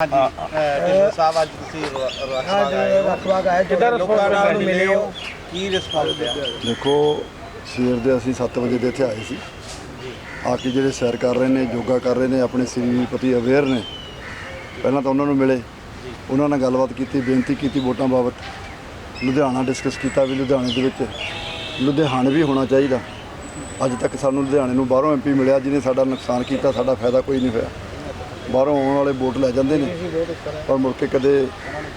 ਢਿੱਲੋਂ ਸਾਹਿਬ ਅੱਜ ਤੁਸੀਂ ਰਖਵਾਗ ਆਏ ਹੋ। ਰਖਵਾਗ ਆਇਆ ਕਿੱਦਾਂ ਲੋਕਾਂ ਨਾਲ ਮਿਲੇ ਹੋ। ਕੀ ਰਿਸਪੌਂਸ ਰਿਹਾ ਦੇਖੋ ਸਵੇਰ ਦੇ ਅਸੀਂ 7 ਵਜੇ ਦੇ ਇੱਥੇ ਆਏ ਸੀ। ਆ ਕੇ ਜਿਹੜੇ ਸੈਰ ਕਰ ਰਹੇ ਨੇ ਯੋਗਾ ਕਰ ਰਹੇ ਨੇ ਆਪਣੇ ਸਰੀਰ ਪ੍ਰਤੀ ਅਵੇਅਰ ਨੇ ਪਹਿਲਾਂ ਤਾਂ ਉਹਨਾਂ ਨੂੰ ਮਿਲੇ। ਉਹਨਾਂ ਨਾਲ ਗੱਲਬਾਤ ਕੀਤੀ ਬੇਨਤੀ ਕੀਤੀ ਵੋਟਾਂ ਬਾਬਤ। ਲੁਧਿਆਣਾ ਡਿਸਕਸ ਕੀਤਾ ਵੀ ਲੁਧਿਆਣੇ ਦੇ ਵਿੱਚ। ਲੁਧਿਆਣਾ ਵੀ ਹੋਣਾ ਚਾਹੀਦਾ। ਅੱਜ ਤੱਕ ਸਾਨੂੰ ਲੁਧਿਆਣੇ ਨੂੰ ਬਾਹਰੋਂ ਐਮਪੀ ਮਿਲਿਆ ਜਿਹਨੇ ਸਾਡਾ ਨੁਕਸਾਨ ਕੀਤਾ ਸਾਡਾ ਫਾਇਦਾ ਕੋਈ ਨਹੀਂ ਹੋਇਆ। ਬਾਹਰੋਂ ਆਉਣ ਵਾਲੇ ਵੋਟ ਲੈ ਜਾਂਦੇ ਨੇ। ਪਰ ਮੁੜ ਕੇ ਕਦੇ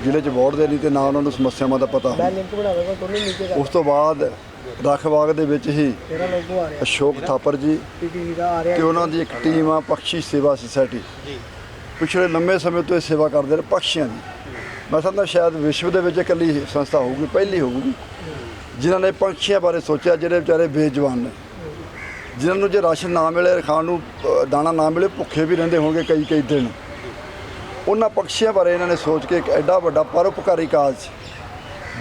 ਜ਼ਿਲ੍ਹੇ 'ਚ ਵੋਟ ਦੇ ਨਹੀਂ ਤੇ ਨਾ ਉਹਨਾਂ ਨੂੰ ਸਮੱਸਿਆਵਾਂ ਦਾ ਪਤਾ ਉਸ ਤੋਂ ਬਾਅਦ ਰਖਬਾਗ ਦੇ ਵਿੱਚ ਹੀ ਅਸ਼ੋਕ ਥਾਪਰ ਜੀ ਪੀਟੀ ਤੇ ਉਹਨਾਂ ਦੀ ਇੱਕ ਟੀਮ ਆ ਪਕਸ਼ੀ ਸੇਵਾ ਸੁਸਾਇਟੀ। ਪਿਛਲੇ ਲੰਮੇ ਸਮੇਂ ਤੋਂ ਇਹ ਸੇਵਾ ਕਰਦੇ ਨੇ ਪਕਸ਼ੀਆਂ ਦੀ। ਮੈਂ ਸਮਝਦਾ ਸ਼ਾਇਦ ਵਿਸ਼ਵ ਦੇ ਵਿੱਚ ਇਕੱਲੀ ਸੰਸਥਾ ਹੋਊਗੀ, ਪਹਿਲੀ ਹੋਊਗੀ। ਜਿਨ੍ਹਾਂ ਨੇ ਪੰਛੀਆਂ ਬਾਰੇ ਸੋਚਿਆ, ਜਿਹੜੇ ਵਿਚਾਰੇ ਬੇਜਵਾਨ ਨੇ। ਜਿਨ੍ਹਾਂ ਨੂੰ ਜੇ ਰਾਸ਼ਨ ਨਾ ਮਿਲੇ, ਖਾਣ ਨੂੰ ਦਾਣਾ ਨਾ ਮਿਲੇ, ਭੁੱਖੇ ਵੀ ਰਹਿੰਦੇ ਹੋਣਗੇ ਕਈ ਕਈ ਦਿਨ। ਉਹਨਾਂ ਪੰਛੀਆਂ ਬਾਰੇ ਇਹਨਾਂ ਨੇ ਸੋਚ ਕੇ ਇੱਕ ਐਡਾ ਵੱਡਾ ਪਰਉਪਕਾਰੀ ਕਾਜ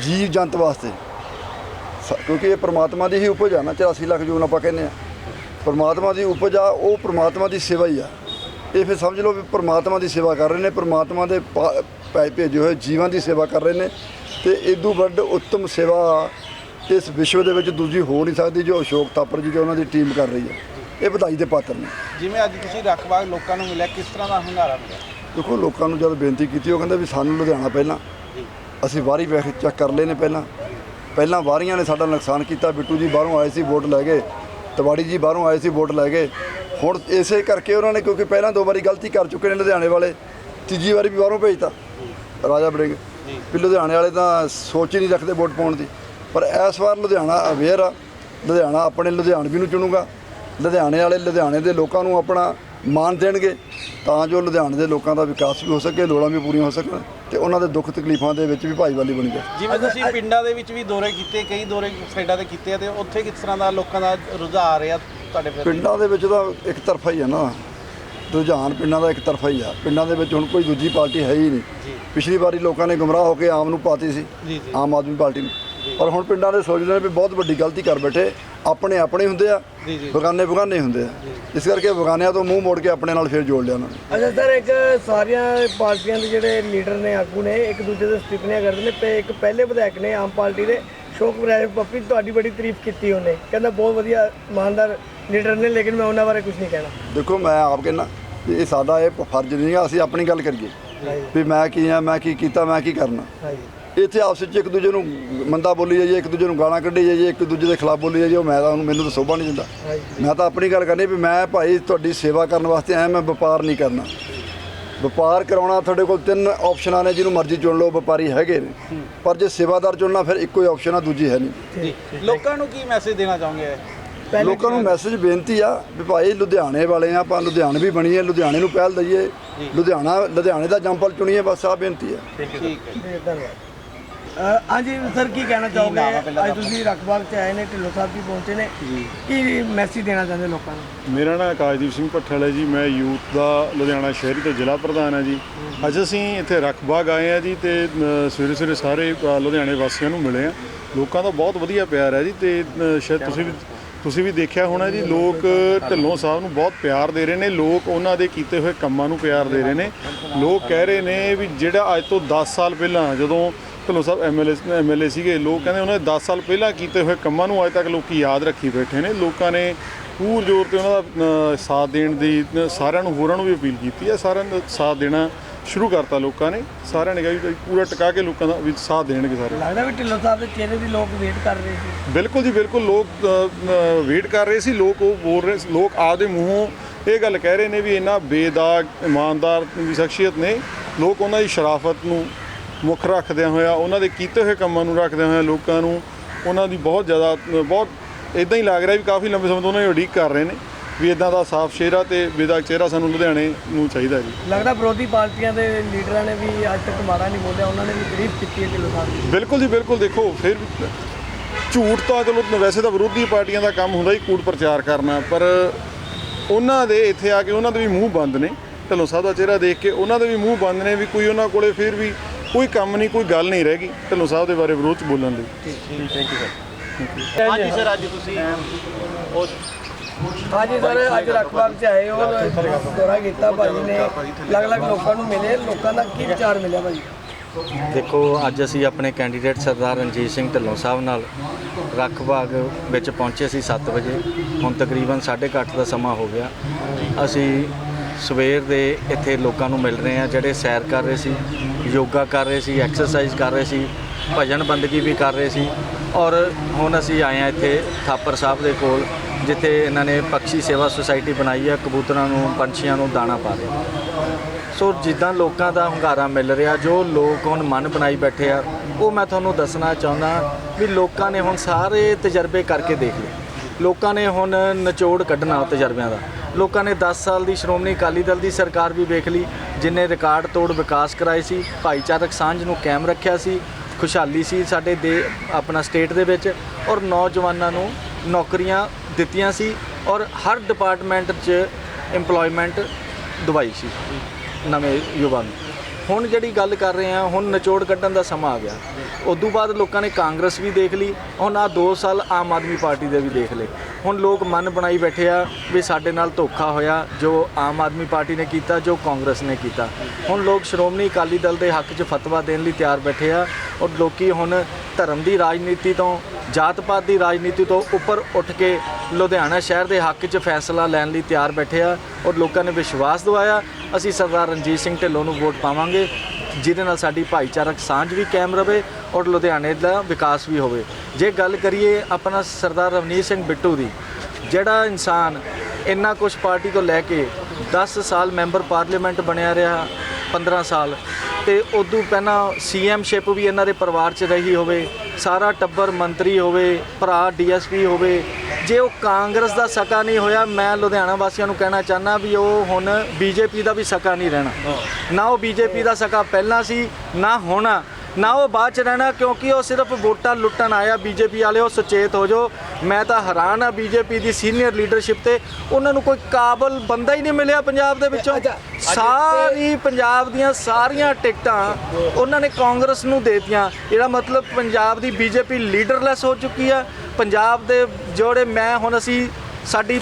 ਜੀਵ ਜੰਤ ਵਾਸਤੇ। ਸ- ਕਿਉਂਕਿ ਇਹ ਪ੍ਰਮਾਤਮਾ ਦੀ ਹੀ ਉਪਜ ਆ ਨਾ 84 ਲੱਖ ਜੂਨ ਆਪਾਂ ਕਹਿੰਦੇ ਆ। ਪ੍ਰਮਾਤਮਾ ਦੀ ਉਪਜ ਆ, ਉਹ ਪ੍ਰਮਾਤਮਾ ਦੀ ਸੇਵਾ ਹੀ ਆ। ਇਹ ਫਿਰ ਸਮਝ ਲਓ ਵੀ ਪ੍ਰਮਾਤਮਾ ਦੀ ਸੇਵਾ ਕਰ ਰਹੇ ਨੇ, ਪ੍ਰਮਾਤਮਾ ਦੇ ਪਾ- ਪੈ ਭੇਜੇ ਹੋਏ ਜੀਵਾਂ ਦੀ ਸੇਵਾ ਕਰ ਰਹੇ ਨੇ। ਤੇ ਇਦੋਂ ਵੱਡ ਉੱਤਮ ਸੇਵਾ ਇਸ ਵਿਸ਼ਵ ਦੇ ਵਿੱਚ ਦੂਜੀ ਹੋ ਨਹੀਂ ਸਕਦੀ ਜੋ ਅਸ਼ੋਕ ਥਾਪਰ ਜੀ ਤੇ ਉਹਨਾਂ ਦੀ ਟੀਮ ਕਰ ਰਹੀ ਹੈ। ਇਹ ਵਧਾਈ ਦੇ ਪਾਤਰ ਨੇ। ਜਿਵੇਂ ਅੱਜ ਤੁਸੀਂ ਰਖਵਾਗ ਲੋਕਾਂ ਨੂੰ ਮਿਲਿਆ ਕਿਸ ਤਰ੍ਹਾਂ ਦਾ ਹੰਗਾਰਾ ਮਿਲਿਆ? ਦੇਖੋ ਲੋਕਾਂ ਨੂੰ ਜਦ ਬੇਨਤੀ ਕੀਤੀ ਉਹ ਕਹਿੰਦੇ ਵੀ ਸਾਨੂੰ ਲੁਧਿਆਣਾ ਪਹਿਲਾਂ। ਅਸੀਂ ਵਾਰੀ ਵੇਖ ਚੈੱਕ ਕਰ ਲਏ ਨੇ ਪਹਿਲਾਂ। ਪਹਿਲਾਂ ਵਾਰੀਆਂ ਨੇ ਸਾਡਾ ਨੁਕਸਾਨ ਕੀਤਾ ਬਿੱਟੂ ਜੀ ਬਾਹਰੋਂ ਆਏ ਸੀ ਵੋਟ ਲੈ ਗਏ। ਤਵਾੜੀ ਜੀ ਬਾਹਰੋਂ ਆਏ ਸੀ ਵੋਟ ਲੈ ਗਏ। ਹੁਣ ਇਸੇ ਕਰਕੇ ਉਹਨਾਂ ਨੇ ਕਿਉਂਕਿ ਪਹਿਲਾਂ ਦੋ ਵਾਰੀ ਗਲਤੀ ਕਰ ਚੁੱਕੇ ਨੇ ਲੁਧਿਆਣੇ ਵਾਲੇ। ਤੀਜੀ ਵਾਰੀ ਵੀ ਬਾਹਰੋਂ ਭੇਜਤਾ। ਰਾਜਾ ਬੜਿੰਗ ਵੀ ਲੁਧਿਆਣੇ ਵਾਲੇ ਤਾਂ ਸੋਚ ਹੀ ਨਹੀਂ ਰੱਖਦੇ ਵੋਟ ਪਾਉਣ ਦੀ। ਪਰ ਇਸ ਵਾਰ ਲੁਧਿਆਣਾ ਅਵੇਅਰ ਆ। ਲੁਧਿਆਣਾ ਆਪਣੇ ਲੁਧਿਆਣਵੀ ਨੂੰ ਚੁਣੂਗਾ। ਲੁਧਿਆਣੇ ਵਾਲੇ ਲੁਧਿਆਣੇ ਦੇ ਲੋਕਾਂ ਨੂੰ ਆਪਣਾ ਮਾਣ ਦੇਣਗੇ। ਤਾਂ ਜੋ ਲੁਧਿਆਣੇ ਦੇ ਲੋਕਾਂ ਦਾ ਵਿਕਾਸ ਵੀ ਹੋ ਸਕੇ ਲੋੜਾਂ ਵੀ ਪੂਰੀਆਂ ਹੋ ਸਕਣ ਤੇ ਉਹਨਾਂ ਦੇ ਦੁੱਖ ਤਕਲੀਫਾਂ ਦੇ ਵਿੱਚ ਵੀ ਭਾਈਵਾਲੀ ਬਣ ਜਾਏ ਜਿਵੇਂ ਤੁਸੀਂ ਪਿੰਡਾਂ ਦੇ ਵਿੱਚ ਵੀ ਦੌਰੇ ਕੀਤੇ ਕਈ ਦੌਰੇ ਸਾਈਡਾਂ ਤੇ ਕੀਤੇ ਆ ਤੇ ਉੱਥੇ ਕਿਸ ਤਰ੍ਹਾਂ ਦਾ ਲੋਕਾਂ ਦਾ ਰੁਝਾਨ ਰਿਹਾ ਤੁਹਾਡੇ ਪਿੰਡਾਂ ਦੇ ਵਿੱਚ ਤਾਂ ਇੱਕ ਤਰਫਾ ਹੀ ਆ ਨਾ। ਰੁਝਾਨ ਪਿੰਡਾਂ ਦਾ ਇੱਕ ਤਰਫਾ ਹੀ ਆ। ਪਿੰਡਾਂ ਦੇ ਵਿੱਚ ਹੁਣ ਕੋਈ ਦੂਜੀ ਪਾਰਟੀ ਹੈ ਹੀ ਨਹੀਂ। ਪਿਛਲੀ ਵਾਰੀ ਲੋਕਾਂ ਨੇ ਗੁੰਮਰਾਹ ਹੋ ਕੇ ਆਮ ਨੂੰ ਪਾਤੀ ਸੀ। ਆਮ ਆਦਮੀ ਪਾਰਟੀ ਨੂੰ। ਪਰ ਹੁਣ ਪਿੰਡਾਂ ਦੇ ਸੋਚਦੇ ਨੇ ਵੀ ਬਹੁਤ ਵੱਡੀ ਗਲਤੀ ਕਰ ਬੈਠੇ। ਆਪਣੇ ਆਪਣੇ ਹੁੰਦੇ ਆ। ਬਗਾਨੇ ਬਗਾਨੇ ਹੁੰਦੇ ਆ। ਇਸ ਕਰਕੇ ਬਗਾਨਿਆਂ ਤੋਂ ਮੂੰਹ ਮੋੜ ਕੇ ਆਪਣੇ ਨਾਲ ਫੇਰ ਜੋੜ ਲਿਆ ਉਹਨਾਂ ਨੇ। ਅੱਛਾ ਸਰ ਇੱਕ ਸਾਰੀਆਂ ਪਾਰਟੀਆਂ ਦੇ ਜਿਹੜੇ ਲੀਡਰ ਨੇ ਆਗੂ ਨੇ ਇੱਕ ਦੂਜੇ ਦੇ ਸਟਿਪਨੀਆਂ ਕਰਦੇ ਨੇ ਤੇ ਇੱਕ ਪਹਿਲੇ ਵਿਧਾਇਕ ਨੇ ਆਮ ਪਾਰਟੀ ਦੇ ਸ਼ੋਕ ਵਿਰਾਜ ਪੱਪੀ ਤੁਹਾਡੀ ਬੜੀ ਤਾਰੀਫ ਕੀਤੀ ਉਹਨੇ। ਕਹਿੰਦਾ ਬਹੁਤ ਵਧੀਆ ਇਮਾਨਦਾਰ ਲੀਡਰ ਨੇ ਲੇਕਿਨ ਮੈਂ ਉਹਨਾਂ ਬਾਰੇ ਕੁਝ ਨਹੀਂ ਕਹਿਣਾ। ਦੇਖੋ ਮੈਂ ਆਪ ਕਹਿੰਦਾ ਵੀ ਇਹ ਸਾਡਾ ਇਹ ਫਰਜ਼ ਨਹੀਂ ਆ ਅਸੀਂ ਆਪਣੀ ਗੱਲ ਕਰੀਏ। ਵੀ ਮੈਂ ਕੀ ਆ ਮੈਂ ਕੀ ਕੀਤਾ ਮੈਂ ਕੀ ਕਰਨਾ। ਹਾਂਜੀ। ਇੱਥੇ ਆਪਸ ਵਿੱਚ ਇੱਕ ਦੂਜੇ ਨੂੰ ਮੰਦਾ ਬੋਲੀ ਜਾਈਏ ਇੱਕ ਦੂਜੇ ਨੂੰ ਗਾਲਾਂ ਕੱਢੀ ਜਾਈਏ ਇੱਕ ਦੂਜੇ ਦੇ ਖਿਲਾਫ ਬੋਲੀ ਜਾਈਏ ਉਹ ਮੈਂ ਤਾਂ ਉਹਨੂੰ ਮੈਨੂੰ ਤਾਂ ਸੋਭਾ ਨਹੀਂ ਦਿੰਦਾ। ਮੈਂ ਤਾਂ ਆਪਣੀ ਗੱਲ ਕਰਨੀ ਵੀ ਮੈਂ ਭਾਈ ਤੁਹਾਡੀ ਸੇਵਾ ਕਰਨ ਵਾਸਤੇ ਆਇਆ ਮੈਂ ਵਪਾਰ ਨਹੀਂ ਕਰਨਾ। ਵਪਾਰ ਕਰਾਉਣਾ ਤੁਹਾਡੇ ਕੋਲ ਤਿੰਨ ਆਪਸ਼ਨਾਂ ਨੇ ਜਿਹਨੂੰ ਮਰਜ਼ੀ ਚੁਣ ਲਓ ਵਪਾਰੀ ਹੈਗੇ ਨੇ। ਪਰ ਜੇ ਸੇਵਾਦਾਰ ਚੁਣਨਾ ਫਿਰ ਇੱਕੋ ਹੀ ਆਪਸ਼ਨ ਆ ਦੂਜੀ ਹੈ ਨਹੀਂ। ਲੋਕਾਂ ਨੂੰ ਕੀ ਮੈਸੇਜ ਦੇਣਾ ਚਾਹੋਗੇ? ਲੋਕਾਂ ਨੂੰ ਮੈਸੇਜ ਬੇਨਤੀ ਆ ਵੀ ਭਾਈ ਲੁਧਿਆਣੇ ਵਾਲੇ ਆ ਆਪਾਂ ਲੁਧਿਆਣੇ ਵੀ ਬਣੀਏ ਲੁਧਿਆਣੇ ਨੂੰ ਪਹਿਲ ਦਈਏ। ਲੁਧਿਆਣਾ ਲੁਧਿਆਣੇ ਦਾ ਜੰਪਲ ਚੁਣੀਏ ਬਸ ਆ ਬੇਨਤੀ ਆ। ਠੀਕ ਹੈ। ਧੰਨਵਾਦ। ਅ, ਹਾਂਜੀ ਸਰ ਕੀ ਕਹਿਣਾ ਚਾਹੋਗੇ? ਨਾਮ ਹੈ ਪਹਿਲਾਂ ਅੱਜ ਤੁਸੀਂ ਰਖਬਾਗ ਚ ਆਏ ਨੇ ਢਿੱਲੋਂ ਸਾਹਿਬ ਜੀ ਪਹੁੰਚੇ ਨੇ। ਕੀ ਮੈਸੇਜ ਦੇਣਾ ਚਾਹੁੰਦੇ ਲੋਕਾਂ ਨੂੰ? ਮੇਰਾ ਨਾਮ ਆਕਾਸ਼ਦੀਪ ਸਿੰਘ ਭੱਠਲ ਹੈ ਜੀ। ਮੈਂ ਯੂਥ ਦਾ ਲੁਧਿਆਣਾ ਸ਼ਹਿਰੀ ਤੇ ਜ਼ਿਲ੍ਹਾ ਪ੍ਰਧਾਨ ਹਾਂ ਜੀ। ਅੱਜ ਅਸੀਂ ਇੱਥੇ ਰਖਬਾਗ ਆਏ ਆ ਜੀ ਤੇ ਅ, ਸਵੇਰੇ ਸਵੇਰੇ ਸਾਰੇ ਅ, ਲੁਧਿਆਣੇ ਵਾਸੀਆਂ ਨੂੰ ਮਿਲੇ ਆ ਲੋਕਾਂ ਦਾ ਬਹੁਤ ਵਧੀਆ ਪਿਆਰ ਹੈ ਜੀ ਤੇ ਅ, ਸ਼ਾਇਦ ਤੁਸੀਂ ਵੀ ਤੁਸੀਂ ਵੀ ਦੇਖਿਆ ਹੋਣਾ ਜੀ ਲੋਕ ਢਿੱਲੋਂ ਸਾਹਿਬ ਨੂੰ ਬਹੁਤ ਪਿਆਰ ਦੇ ਰਹੇ ਨੇ। ਲੋਕ ਉਹਨਾਂ ਦੇ ਕੀਤੇ ਹੋਏ ਕੰਮਾਂ ਨੂੰ ਪਿਆਰ ਦੇ ਰਹੇ ਨੇ। ਲੋਕ ਕਹਿ ਰਹੇ ਨੇ ਵੀ ਜਿਹੜਾ ਅੱਜ ਤੋਂ 10 ਸਾਲ ਪਹਿਲਾਂ ਜਦੋਂ ਢਿੱਲੋਂ ਸਾਹਿਬ ਐਮਐਲਏ ਐਮਐਲਏ ਸੀਗੇ। ਲੋਕ ਕਹਿੰਦੇ ਉਹਨਾਂ ਦੇ 10 ਸਾਲ ਪਹਿਲਾਂ ਕੀਤੇ ਹੋਏ ਕੰਮਾਂ ਨੂੰ ਅੱਜ ਤੱਕ ਲੋਕੀ ਯਾਦ ਰੱਖੀ ਬੈਠੇ ਨੇ। ਲੋਕਾਂ ਨੇ ਪੂਰ ਜ਼ੋਰ ਤੇ ਉਹਨਾਂ ਦਾ ਸਾਥ ਦੇਣ ਦੀ ਸਾਰਿਆਂ ਨੂੰ ਹੋਰਾਂ ਨੂੰ ਵੀ ਅਪੀਲ ਕੀਤੀ ਹੈ। ਸਾਰਿਆਂ ਦਾ ਸਾਥ ਦੇਣਾ ਸ਼ੁਰੂ ਕਰਤਾ ਲੋਕਾਂ ਨੇ। ਸਾਰਿਆਂ ਨੇ ਕਿਹਾ ਵੀ ਪੂਰਾ ਟਿਕਾ ਕੇ ਲੋਕਾਂ ਦਾ ਵੀ ਸਾਥ ਦੇਣਗੇ ਸਾਰੇ। ਲੱਗਦਾ ਵੀ ਢਿੱਲੋਂ ਸਾਹਿਬ ਦੇ ਚਿਹਰੇ ਦੀ ਲੋਕ ਵੇਟ ਕਰ ਰਹੇ ਸੀ। ਬਿਲਕੁਲ ਜੀ ਬਿਲਕੁਲ ਲੋਕ ਵੇਟ ਕਰ ਰਹੇ ਸੀ। ਲੋਕ ਉਹ ਬੋਲ ਰਹੇ ਸੀ- ਲੋਕ ਆਪਦੇ ਮੂੰਹੋਂ ਇਹ ਗੱਲ ਕਹਿ ਰਹੇ ਨੇ ਵੀ ਇਹਨਾਂ ਬੇਦਾਗ ਇਮਾਨਦਾਰ ਦੀ ਸ਼ਖਸੀਅਤ ਨੇ। ਲੋਕ ਉਹਨਾਂ ਦੀ ਸ਼ਰਾਫਤ ਨੂੰ ਮੁੱਖ ਰੱਖਦਿਆਂ ਹੋਇਆ ਉਹਨਾਂ ਦੇ ਕੀਤੇ ਹੋਏ ਕੰਮਾਂ ਨੂੰ ਰੱਖਦਿਆਂ ਹੋਇਆ ਲੋਕਾਂ ਨੂੰ ਉਹਨਾਂ ਦੀ ਬਹੁਤ ਜ਼ਿਆਦਾ ਬਹੁਤ ਇਦਾਂ ਹੀ ਲੱਗ ਰਿਹਾ ਵੀ ਕਾਫੀ ਲੰਬੇ ਸਮੇਂ ਤੋਂ ਉਹਨਾਂ ਦੀ ਉਡੀਕ ਕਰ ਰਹੇ ਨੇ ਵੀ ਇਦਾਂ ਦਾ ਸਾਫ਼ ਚਿਹਰਾ ਤੇ ਬੇਦਾਗ ਚਿਹਰਾ ਸਾਨੂੰ ਲੁਧਿਆਣੇ ਨੂੰ ਚਾਹੀਦਾ ਜੀ। ਲੱਗਦਾ ਵਿਰੋਧੀ ਪਾਰਟੀਆਂ ਦੇ ਲੀਡਰਾਂ ਨੇ ਵੀ ਅੱਜ ਤੱਕ ਮਾੜਾ ਨਹੀਂ ਬੋਲਿਆ ਉਹਨਾਂ ਨੇ ਵੀ ਤਾਰੀਫ ਕੀਤੀ ਹੈ ਢਿੱਲੋਂ ਸਾਹਿਬ ਦੀ ਬਿਲਕੁਲ ਜੀ ਬਿਲਕੁਲ ਦੇਖੋ ਫਿਰ ਝੂਠ ਤਾਂ ਚਲੋ ਵੈਸੇ ਤਾਂ ਵਿਰੋਧੀ ਪਾਰਟੀਆਂ ਦਾ ਕੰਮ ਹੁੰਦਾ ਹੀ ਕੂੜ ਪ੍ਰਚਾਰ ਕਰਨਾ ਪਰ ਉਹਨਾਂ ਦੇ ਇੱਥੇ ਆ ਕੇ ਉਹਨਾਂ ਦੇ ਵੀ ਮੂੰਹ ਬੰਦ ਨੇ। ਢਿੱਲੋਂ ਸਾਹਿਬ ਦਾ ਚਿਹਰਾ ਦੇਖ ਕੇ ਉਹਨਾਂ ਦੇ ਵੀ ਮੂੰਹ ਬੰਦ ਨੇ ਵੀ ਕੋਈ ਉਹਨਾਂ ਕੋਲੇ ਫਿਰ ਵੀ ਕੋਈ ਕੰਮ ਨਹੀਂ ਕੋਈ ਗੱਲ ਨਹੀਂ ਰਹਿ ਗਈ। ਢਿੱਲੋਂ ਸਾਹਿਬ ਦੇ ਬਾਰੇ ਵਿਰੋਧ ਚ ਬੋਲਣ ਲਈ ਹਾਂਜੀ ਸਰ ਅੱਜ ਤੁਸੀਂ ਉਹ ਹਾਂਜੀ ਸਰ ਅੱਜ ਰਖਬਾਗ ਚ ਆਏ ਹੋ ਦੌਰਾ ਕੀਤਾ ਭਾਜੀ ਨੇ। ਅਲੱਗ-ਅਲੱਗ ਲੋਕਾਂ ਨੂੰ ਮਿਲੇ। ਲੋਕਾਂ ਦਾ ਕੀ ਵਿਚਾਰ ਮਿਲਿਆ ਭਾਜੀ? ਦੇਖੋ ਅੱਜ ਅਸੀਂ ਆਪਣੇ ਕੈਂਡੀਡੇਟ ਸਰਦਾਰ ਰਣਜੀਤ ਸਿੰਘ ਢਿੱਲੋਂ ਸਾਹਿਬ ਨਾਲ ਰੱਖ ਬਾਗ ਵਿੱਚ ਪਹੁੰਚੇ ਸੀ 7 ਵਜੇ। ਹੁਣ ਤਕਰੀਬਨ 8:30 ਦਾ ਸਮਾਂ ਹੋ ਗਿਆ। ਅਸੀਂ ਸਵੇਰ ਦੇ ਇੱਥੇ ਲੋਕਾਂ ਨੂੰ ਮਿਲ ਰਹੇ ਹਾਂ ਜਿਹੜੇ ਸੈਰ ਕਰ ਰਹੇ ਸੀ, ਯੋਗਾ ਕਰ ਰਹੇ ਸੀ ਐਕਸਰਸਾਈਜ਼ ਕਰ ਰਹੇ ਸੀ, ਭਜਨ ਬੰਦਗੀ ਵੀ ਕਰ ਰਹੇ ਸੀ। ਔਰ ਹੁਣ ਅਸੀਂ ਆਏ ਹਾਂ ਇੱਥੇ ਥਾਪਰ ਸਾਹਿਬ ਦੇ ਕੋਲ, ਜਿੱਥੇ ਇਹਨਾਂ ਨੇ ਪੰਛੀ ਸੇਵਾ ਸੁਸਾਇਟੀ ਬਣਾਈ ਹੈ ਕਬੂਤਰਾਂ ਨੂੰ, ਪੰਛੀਆਂ ਨੂੰ ਦਾਣਾ ਪਾ ਰਹੇ ਸੋ ਜਿੱਦਾਂ ਲੋਕਾਂ ਦਾ ਹੁੰਗਾਰਾ ਮਿਲ ਰਿਹਾ, ਜੋ ਲੋਕ ਹੁਣ ਮਨ ਬਣਾਈ ਬੈਠੇ ਆ, ਉਹ ਮੈਂ ਤੁਹਾਨੂੰ ਦੱਸਣਾ ਚਾਹੁੰਦਾ ਵੀ ਲੋਕਾਂ ਨੇ ਹੁਣ ਸਾਰੇ ਤਜਰਬੇ ਕਰਕੇ ਦੇਖ ਲਏ। ਲੋਕਾਂ ਨੇ ਹੁਣ ਨਿਚੋੜ ਕੱਢਣਾ ਉਹ ਤਜਰਬਿਆਂ ਦਾ। ਲੋਕਾਂ ਨੇ 10 ਸਾਲ ਦੀ ਸ਼੍ਰੋਮਣੀ ਅਕਾਲੀ ਦਲ ਦੀ ਸਰਕਾਰ ਵੀ ਵੇਖ ਲਈ, ਜਿਨੇ ਰਿਕਾਰਡ ਤੋੜ ਵਿਕਾਸ ਕਰਾਏ ਸੀ, ਭਾਈਚਾਰਕ ਸਾਂਝ ਨੂੰ ਕਾਇਮ ਰੱਖਿਆ ਸੀ, ਖੁਸ਼ਹਾਲੀ ਸੀ ਸਾਡੇ ਦੇ, ਆਪਣਾ ਸਟੇਟ ਦੇ ਵਿੱਚ ਔਰ ਨੌਜਵਾਨਾਂ ਨੂੰ ਨੌਕਰੀਆਂ ਦਿੱਤੀਆਂ ਸੀ ਔਰ ਹਰ ਡਿਪਾਰਟਮੈਂਟ 'ਚ EMPLOYMENT ਦਵਾਈ ਸੀ। ਨਵੇਂ ਯੁਵਾ ਨੂੰ। ਹੁਣ ਜਿਹੜੀ ਗੱਲ ਕਰ ਰਹੇ ਆ ਹੁਣ ਨਿਚੋੜ ਕੱਢਣ ਦਾ ਸਮਾਂ ਆ ਗਿਆ। ਉਦੋਂ ਬਾਅਦ ਲੋਕਾਂ ਨੇ ਕਾਂਗਰਸ ਵੀ ਦੇਖ ਲਈ, ਹੁਣ ਆ 2 ਸਾਲ ਆਮ ਆਦਮੀ ਪਾਰਟੀ ਦੇ ਵੀ ਦੇਖ ਲਏ। ਹੁਣ ਲੋਕ ਮਨ ਬਣਾਈ ਬੈਠੇ ਆ ਵੀ ਸਾਡੇ ਨਾਲ ਧੋਖਾ ਹੋਇਆ, ਜੋ ਆਮ ਆਦਮੀ ਪਾਰਟੀ ਨੇ ਕੀਤਾ, ਜੋ ਕਾਂਗਰਸ ਨੇ ਕੀਤਾ। ਹੁਣ ਲੋਕ ਸ਼੍ਰੋਮਣੀ ਅਕਾਲੀ ਦਲ ਦੇ ਹੱਕ 'ਚ ਫਤਵਾ ਦੇਣ ਲਈ ਤਿਆਰ ਬੈਠੇ ਆ ਔਰ ਲੋਕੀ ਹੁਣ ਧਰਮ ਦੀ ਰਾਜਨੀਤੀ ਤੋਂ ਜਾਤ ਪਾਤ ਦੀ ਰਾਜਨੀਤੀ ਤੋਂ ਉੱਪਰ ਉੱਠ ਕੇ ਲੁਧਿਆਣਾ ਸ਼ਹਿਰ ਦੇ ਹੱਕ 'ਚ ਫੈਸਲਾ ਲੈਣ ਲਈ ਤਿਆਰ ਬੈਠੇ ਆ ਔਰ ਲੋਕਾਂ ਨੇ ਵਿਸ਼ਵਾਸ ਦਿਵਾਇਆ ਅਸੀਂ ਸਰਦਾਰ ਰਣਜੀਤ ਸਿੰਘ ਢਿੱਲੋਂ ਨੂੰ ਵੋਟ ਪਾਵਾਂਗੇ, ਜਿਹਦੇ ਨਾਲ ਸਾਡੀ ਭਾਈਚਾਰਕ ਸਾਂਝ ਵੀ ਕਾਇਮ ਰਵੇ ਔਰ ਲੁਧਿਆਣੇ ਦਾ ਵਿਕਾਸ ਵੀ ਹੋਵੇ। ਜੇ ਗੱਲ ਕਰੀਏ ਆਪਣਾ ਸਰਦਾਰ ਰਵਨੀਤ ਸਿੰਘ ਬਿੱਟੂ ਦੀ, ਜਿਹੜਾ ਇਨਸਾਨ ਇੰਨਾ ਕੁਝ ਪਾਰਟੀ ਤੋਂ ਲੈ ਕੇ 10 ਸਾਲ ਮੈਂਬਰ ਪਾਰਲੀਮੈਂਟ ਬਣਿਆ ਰਿਹਾ 15 ਸਾਲ ਤੇ ਉਦੋਂ ਪਹਿਲਾਂ ਸੀਐਮ ਸ਼ਿਪ ਵੀ ਇਹਨਾਂ ਦੇ ਪਰਿਵਾਰ 'ਚ ਰਹੀ ਹੋਵੇ ਸਾਰਾ ਟੱਬਰ ਮੰਤਰੀ ਹੋਵੇ ਭਰਾ ਡੀਐਸਪੀ ਹੋਵੇ ਜੇ ਉਹ ਕਾਂਗਰਸ ਦਾ ਸਕਾ ਨਹੀਂ ਹੋਇਆ ਮੈਂ ਲੁਧਿਆਣਾ ਵਾਸੀਆਂ ਨੂੰ ਕਹਿਣਾ ਚਾਹਨਾ ਵੀ ਉਹ ਹੁਣ ਬੀਜੇਪੀ ਦਾ ਵੀ ਸਕਾ ਨਹੀਂ ਰਹਿਣਾ ਨਾ ਉਹ ਬੀਜੇਪੀ ਦਾ ਸਕਾ ਪਹਿਲਾਂ ਸੀ ਨਾ ਹੁਣ। ਨਾ ਉਹ ਬਾਅਦ ਚ ਰਹਿਣਾ ਕਿਉਂਕਿ ਉਹ ਸਿਰਫ ਵੋਟਾਂ ਲੁੱਟਣ ਆਇਆ ਬੀਜੇਪੀ ਵਾਲੇ ਉਹ ਸੁਚੇਤ ਹੋ ਜੋ ਮੈਂ ਤਾਂ ਹੈਰਾਨ ਆ ਬੀਜੇਪੀ ਦੀ ਸੀਨੀਅਰ ਲੀਡਰਸ਼ਿਪ ਤੇ। ਉਹਨਾਂ ਨੂੰ ਕੋਈ ਕਾਬਲ ਬੰਦਾ ਹੀ ਨਹੀਂ ਮਿਲਿਆ ਪੰਜਾਬ ਦੇ ਵਿੱਚੋਂ। ਸਾਰੀ ਪੰਜਾਬ ਦੀਆਂ ਸਾਰੀਆਂ ਟਿਕਟਾਂ ਉਹਨਾਂ ਨੇ ਕਾਂਗਰਸ ਨੂੰ ਦੇਤੀਆਂ। ਇਹਦਾ ਮਤਲਬ ਪੰਜਾਬ ਦੀ ਬੀਜੇਪੀ ਲੀਡਰਲੈਸ ਹੋ ਚੁੱਕੀ ਆ। ਪੰਜਾਬ ਦੇ ਜਿਹੜੇ ਮੈਂ ਹੁਣ ਅਸੀਂ ਸਾਡੀ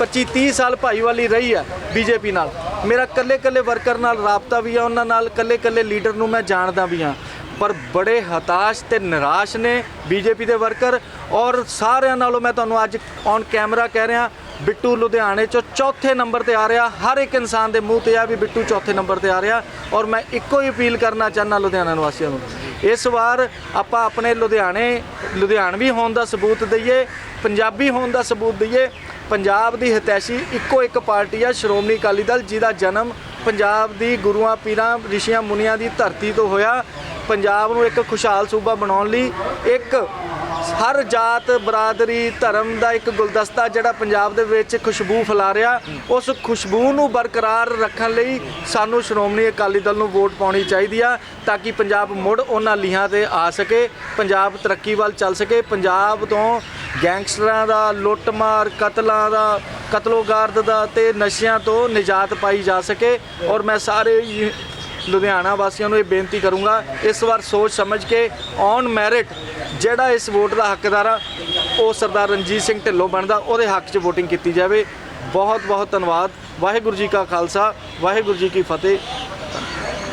25 30 ਸਾਲ ਭਾਈਵਾਲੀ ਰਹੀ ਆ ਬੀਜੇਪੀ ਨਾਲ। ਮੇਰਾ ਕੱਲੇ ਕੱਲੇ ਵਰਕਰ ਨਾਲ ਰਾਬਤਾ ਵੀ ਆ ਉਹਨਾਂ ਨਾਲ ਕੱਲੇ ਕੱਲੇ ਲੀਡਰ ਨੂੰ ਮੈਂ ਜਾਣਦਾ ਵੀ ਆ। ਪਰ ਬੜੇ ਹਤਾਸ਼ ਤੇ ਨਿਰਾਸ਼ ਨੇ ਬੀਜੇਪੀ ਦੇ ਵਰਕਰ ਔਰ ਸਾਰਿਆਂ ਨਾਲੋਂ ਮੈਂ ਤੁਹਾਨੂੰ ਅੱਜ ਔਨ ਕੈਮਰਾ ਕਹਿ ਰਿਹਾ, ਬਿੱਟੂ ਲੁਧਿਆਣੇ ਚੋਂ ਚੌਥੇ ਨੰਬਰ ਤੇ ਆ ਰਿਹਾ, ਹਰ ਇੱਕ ਇਨਸਾਨ ਦੇ ਮੂੰਹ ਤੇ ਆ ਵੀ ਬਿੱਟੂ ਚੌਥੇ ਨੰਬਰ ਤੇ ਆ ਰਿਹਾ ਔਰ ਮੈਂ ਇੱਕੋ ਹੀ ਅਪੀਲ ਕਰਨਾ ਚਾਹੁੰਦਾ ਲੁਧਿਆਣਾ ਨਿਵਾਸੀਆਂ ਨੂੰ, ਇਸ ਵਾਰ ਆਪਾਂ ਆਪਣੇ ਲੁਧਿਆਣੇ ਲੁਧਿਆਣਵੀ ਹੋਣ ਦਾ ਸਬੂਤ ਦਈਏ, ਪੰਜਾਬੀ ਹੋਣ ਦਾ ਸਬੂਤ ਦਈਏ, ਪੰਜਾਬ ਦੀ ਹਿਤੈਸ਼ੀ ਇੱਕੋ ਇੱਕ ਪਾਰਟੀ ਆ, ਸ਼੍ਰੋਮਣੀ ਅਕਾਲੀ ਦਲ, ਜਿਹਦਾ ਜਨਮ ਪੰਜਾਬ ਦੀ ਗੁਰੂਆਂ, ਪੀਰਾਂ, ਰਿਸ਼ੀਆਂ, ਮੁਨੀਆਂ ਦੀ ਧਰਤੀ ਤੋਂ ਹੋਇਆ ਪੰਜਾਬ ਨੂੰ ਇੱਕ ਖੁਸ਼ਹਾਲ ਸੂਬਾ ਬਣਾਉਣ ਲਈ ਇੱਕ ਹਰ ਜਾਤ, ਬਰਾਦਰੀ, ਧਰਮ ਦਾ ਇੱਕ ਗੁਲਦਸਤਾ ਜਿਹੜਾ ਪੰਜਾਬ ਦੇ ਵਿੱਚ ਖੁਸ਼ਬੂ ਫੈਲਾ ਰਿਹਾ, ਉਸ ਖੁਸ਼ਬੂ ਨੂੰ ਬਰਕਰਾਰ ਰੱਖਣ ਲਈ ਸਾਨੂੰ ਸ਼੍ਰੋਮਣੀ ਅਕਾਲੀ ਦਲ ਨੂੰ ਵੋਟ ਪਾਉਣੀ ਚਾਹੀਦੀ ਆ ਤਾਂ ਕਿ ਪੰਜਾਬ ਮੁੜ ਉਹਨਾਂ ਲੀਹਾਂ ਤੇ ਆ ਸਕੇ, ਪੰਜਾਬ ਤਰੱਕੀ ਵੱਲ ਚੱਲ ਸਕੇ, ਪੰਜਾਬ ਤੋਂ ਗੈਂਗਸਟਰਾਂ ਦਾ ਲੁੱਟਮਾਰ ਕਤਲਾਂ ਦਾ, ਕਤਲੋਗਾਰਦ ਦਾ ਤੇ ਨਸ਼ਿਆਂ ਤੋਂ ਨਿਜਾਤ ਪਾਈ ਜਾ ਸਕੇ ਔਰ ਮੈਂ ਸਾਰੇ ਲੁਧਿਆਣਾ ਵਾਸੀਆਂ ਨੂੰ ਇਹ ਬੇਨਤੀ ਕਰੂੰਗਾ, ਇਸ ਵਾਰ ਸੋਚ ਸਮਝ ਕੇ ਔਨ ਮੈਰਿਟ ਜਿਹੜਾ ਇਸ ਵੋਟ ਦਾ ਹੱਕਦਾਰ ਆ, ਉਹ ਸਰਦਾਰ ਰਣਜੀਤ ਸਿੰਘ ਢਿੱਲੋਂ ਬਣਦਾ, ਉਹਦੇ ਹੱਕ 'ਚ VOTING ਕੀਤੀ ਜਾਵੇ। ਬਹੁਤ ਬਹੁਤ ਧੰਨਵਾਦ। ਵਾਹਿਗੁਰੂ ਜੀ ਕਾ ਖਾਲਸਾ, ਵਾਹਿਗੁਰੂ ਜੀ ਕੀ ਫਤਿਹ।